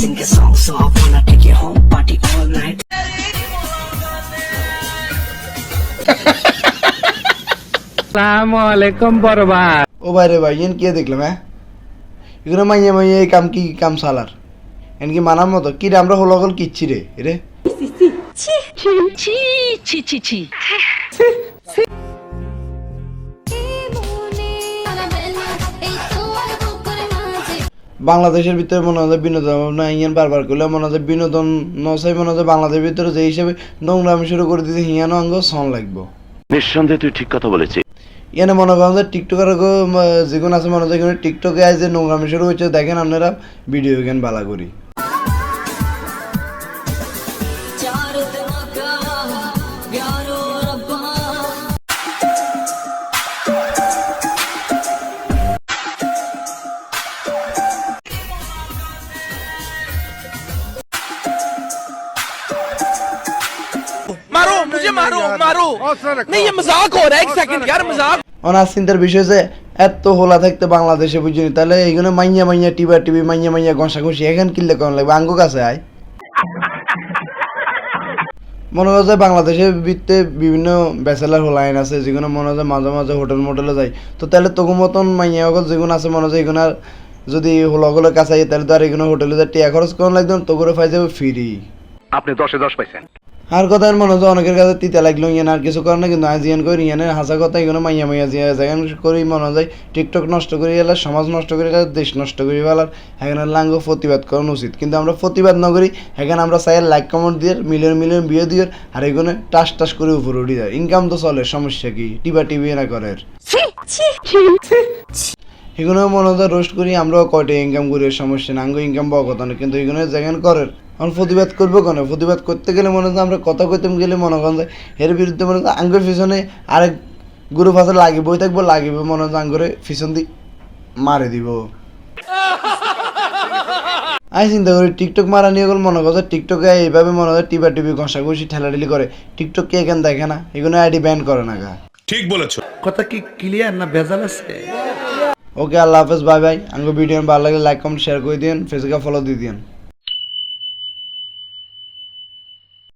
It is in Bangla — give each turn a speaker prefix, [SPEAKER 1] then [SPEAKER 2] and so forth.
[SPEAKER 1] sing a song, so I wanna take you home, party all night.
[SPEAKER 2] সালামু আলাইকুম বরবাদ।
[SPEAKER 3] ও ভাই রে ভাই এন কে দেখলাম হ্যাঁ? এগুলো মাইয়া মাইয়া এই কাম কি কাম সালার? এন কি মানার মতো? কি রে আমরা হলো কিচ্ছি রে? রে? বাংলাদেশের ভিতরে মনে হয় বিনোদন ভাবনা ইয়ান বারবার করলে মনে হয় বিনোদন নসাই মনে হয় বাংলাদেশের ভিতরে যে হিসেবে নোংরামি শুরু করে দিতে হিয়ানো অঙ্গ সন লাগবো।
[SPEAKER 4] নিঃসন্দেহে তুই ঠিক কথা বলেছিস।
[SPEAKER 3] এনে মনে করেন যে টিকটকের যেগুলো আছে মনে হয় টিকটকে আজ যে নোংরামি শুরু হয়েছে দেখেন আপনারা ভিডিও গেম বালা করি।
[SPEAKER 5] मारो मुझे मारो मारो नहीं ये मजाक हो रहा है एक सेकंड यार मजाक
[SPEAKER 3] অনার চিন্তার বিষয় যে এত হোলা থাকতে বাংলাদেশে বুঝিনি তাহলে এইগুলো মাইয়া মাইয়া টিবা টিভি মাইয়া মাইয়া ঘষা ঘষি এখন কিনলে কেমন লাগবে আঙ্গু কাছে আয় মনে হয় যে বাংলাদেশের ভিত্তে বিভিন্ন ব্যাচেলার হোলাইন আছে যেগুলো মনে হয় যে মাঝে মাঝে হোটেল মোটেলে যায় তো তাহলে তখন মতন মাইয়া অকল যেগুলো আছে মনে হয় যে এগুলো আর যদি হোলাগুলোর কাছে আই তাহলে তো আর এগুলো হোটেলে যে টিয়া খরচ করার লাগবে তো করে পাই যাবে ফ্রি
[SPEAKER 4] আপনি দশে দশ পাইছেন
[SPEAKER 3] আর কথা মনে হচ্ছে অনেকের কাছে তিতা লাগল, ইয়ান আর কিছু করে না কিন্তু আজ ইয়ান করি ইয়ানের হাসা কথা এগুলো মাইয়া মাইয়া জিয়া যেখান করি, মনে হয় টিকটক নষ্ট করে এলার সমাজ নষ্ট করে এলার দেশ নষ্ট করে ফেলার এখানে লাঙ্গ প্রতিবাদ করানো উচিত। কিন্তু আমরা প্রতিবাদ না করি, এখানে আমরা চাই লাইক, কমেন্ট দিয়ে মিলিয়ন মিলিয়ন বিয়ে দিয়ে, আর এগুলো টাস টাস করে উপরে উঠে যায়। ইনকাম তো চলে, সমস্যা কি? টিবা টিভি না করে এগুলো মনে হয় রোস্ট করি আমরাও কয়টা ইনকাম করি এর সমস্যা না আঙ্গ ইনকাম পাওয়া কথা না কিন্তু এগুলো যেখানে করের। আমরা প্রতিবাদ করব কেন? প্রতিবাদ করতে গেলে মনে হয় আমরা কথা কইতে গেলে মনে করেন যে এর বিরুদ্ধে মনে হয় আঙ্গের পিছনে আরেক গ্রুপ আছে লাগিবই থাকব লাগিব মনে হয় আঙ্গরে পিছন দি মারে দিব। আমি চিন্তা করি টিকটক মারা নিয়ে গেল মনে করছে টিকটকে এইভাবে মনে হয় টিবা টিভি ঘষা ঘষি ঠেলাঠেলি করে। টিকটক কে এখানে দেখে না এগুলো আইডি ব্যান করে না গা।
[SPEAKER 6] ঠিক বলেছ।
[SPEAKER 7] কথা কি ক্লিয়ার না ভেজাল আছে?
[SPEAKER 3] ওকে আল্লাহ হাফেজ বাই বাই আমাকে ভিডিও ভালো লাগলে লাইক কমেন্ট শেয়ার করে দিন ফেসবুকে ফলো দিয়ে দিন